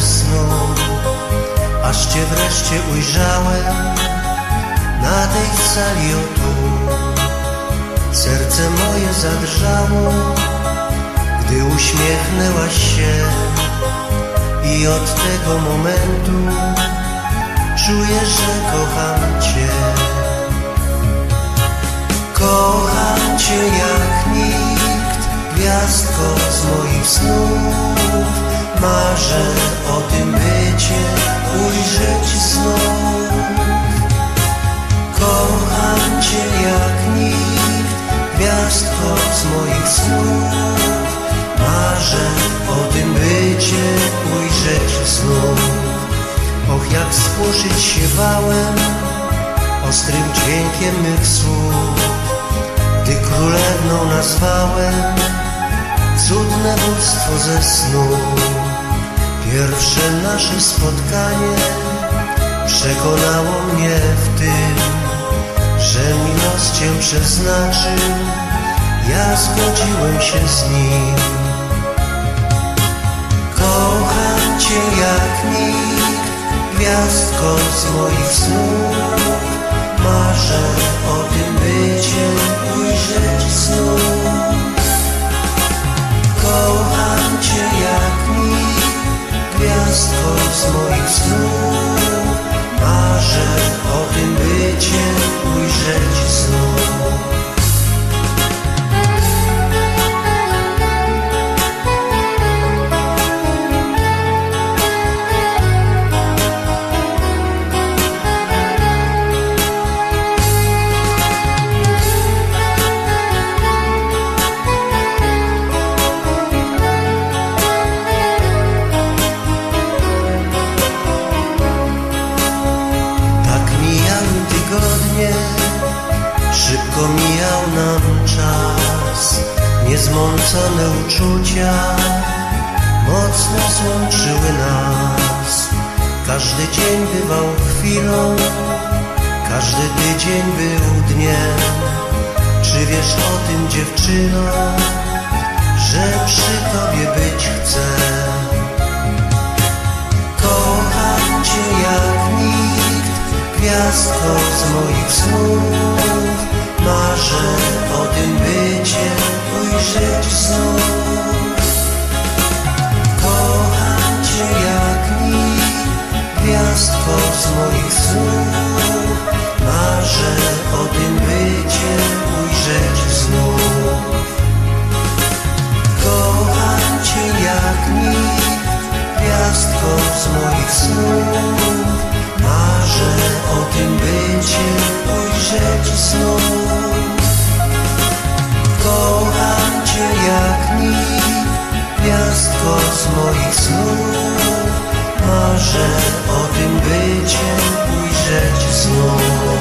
snu, aż Cię wreszcie ujrzałem na tej sali o tu. Serce moje zadrżało, gdy uśmiechnęłaś się i od tego momentu czuję, że kocham Cię. Kocham Cię jak nikt, gwiazdko z moich snów. Marzę o tym, by Cię ujrzeć znów. Kocham Cię jak nikt, gwiazdko z moich snów. Marzę o tym, by Cię ujrzeć znów. Och, jak spłoszyć się bałem ostrym dźwiękiem mych słów, gdy królewną nazwałem cudne bóstwo ze snu. Pierwsze nasze spotkanie przekonało mnie w tym, że mi Cię przeznaczył, ja zgodziłem się z nim. Kocham Cię jak nikt, gwiazdko z moich snów. Marzę o tym, by z moich snów. Marzę o tym, by Cię ujrzeć Niezmącone uczucia mocno złączyły nas. Każdy dzień bywał chwilą, każdy tydzień był dniem. Czy wiesz o tym, dziewczyno, że przy tobie być chcę? Kocham Cię jak nikt, gwiazdko z moich snów. Marzę o tym, gwiazdko z moich snów. Wszystko z moich snów. Może o tym bycie ujrzeć znów.